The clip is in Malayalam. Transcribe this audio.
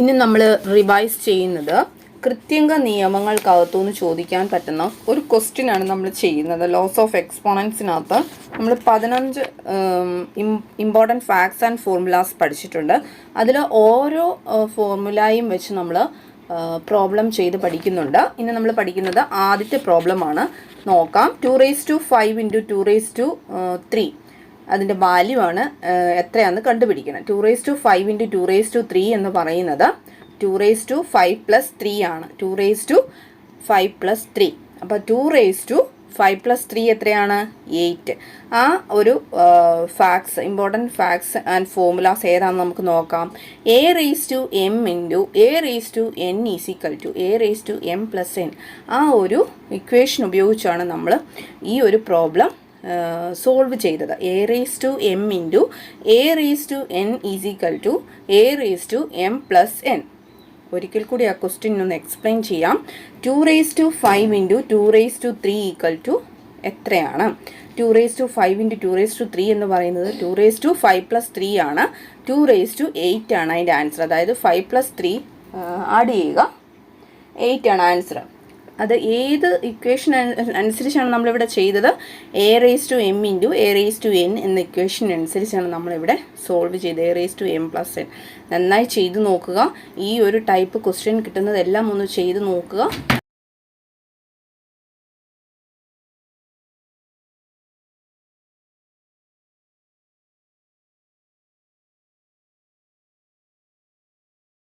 ഇനി നമ്മൾ റിവൈസ് ചെയ്യുന്നത് കൃത്യങ്ക നിയമങ്ങൾക്കകത്തുനിന്ന് ചോദിക്കാൻ പറ്റുന്ന ഒരു ക്വസ്റ്റ്യൻ ആണ് നമ്മൾ ചെയ്യുന്നത്. ലോസ് ഓഫ് എക്സ്പോണൻസിനകത്ത് നമ്മൾ പതിനഞ്ച് ഇമ്പോർട്ടന്റ് ഫാക്ട്സ് ആൻഡ് ഫോർമുലാസ് പഠിച്ചിട്ടുണ്ട്. അതിൽ ഓരോ ഫോർമുലയും വെച്ച് നമ്മൾ പ്രോബ്ലം ചെയ്ത് പഠിക്കുന്നുണ്ട്. ഇന്ന് നമ്മൾ പഠിക്കുന്നത് ആദ്യത്തെ പ്രോബ്ലമാണ് നോക്കാം. Two raise to five into two raise to three അതിന്റെ വാല്യൂ ആണ് എത്രയാണെന്ന് കണ്ടുപിടിക്കണം. Two raise to five into two raise to three എന്ന് പറയുന്നത് two raise to five plus three ആണ്. Two raise to five plus three അപ്പോൾ two raise to five plus three എത്രയാണ്? എയ്റ്റ് ആ ഒരു facts important facts and formulas ഏതാണെന്ന് നമുക്ക് നോക്കാം. A raise to M into A raise to N is equal to A raise to M plus N ആ ഒരു ഇക്വേഷൻ ഉപയോഗിച്ചാണ് നമ്മൾ ഈ ഒരു പ്രോബ്ലം സോൾവ് ചെയ്തത്. A raise to M into A raise to N is equal to A raise to M plus N ഒരിക്കൽ കൂടി ആ ക്വസ്റ്റ്യൻ ഒന്ന് എക്സ്പ്ലെയിൻ ചെയ്യാം. Two raise to five into two raise to three equal to എത്രയാണ്? Two raise to five into two raise to three എന്ന് പറയുന്നത് two raise to five plus three ആണ്. ടു റേസ് ടു എയ്റ്റ് ആണ് അതിന്റെ ആൻസർ അതായത് ഫൈവ് പ്ലസ് ത്രീ ആഡ് ചെയ്യുക. എയ്റ്റ് ആണ് ആൻസർ അത് ഏത് ഇക്വേഷൻ അനുസരിച്ചാണ് നമ്മളിവിടെ ചെയ്തത്? A raise to M into A raise to N എന്ന ഇക്വേഷൻ അനുസരിച്ചാണ് നമ്മളിവിടെ സോൾവ് ചെയ്തത്. A raise to M plus N നന്നായി ചെയ്ത് നോക്കുക. ഈ ഒരു ടൈപ്പ് ക്വസ്റ്റ്യൻ കിട്ടുന്നതെല്ലാം ഒന്ന് ചെയ്ത് നോക്കുക.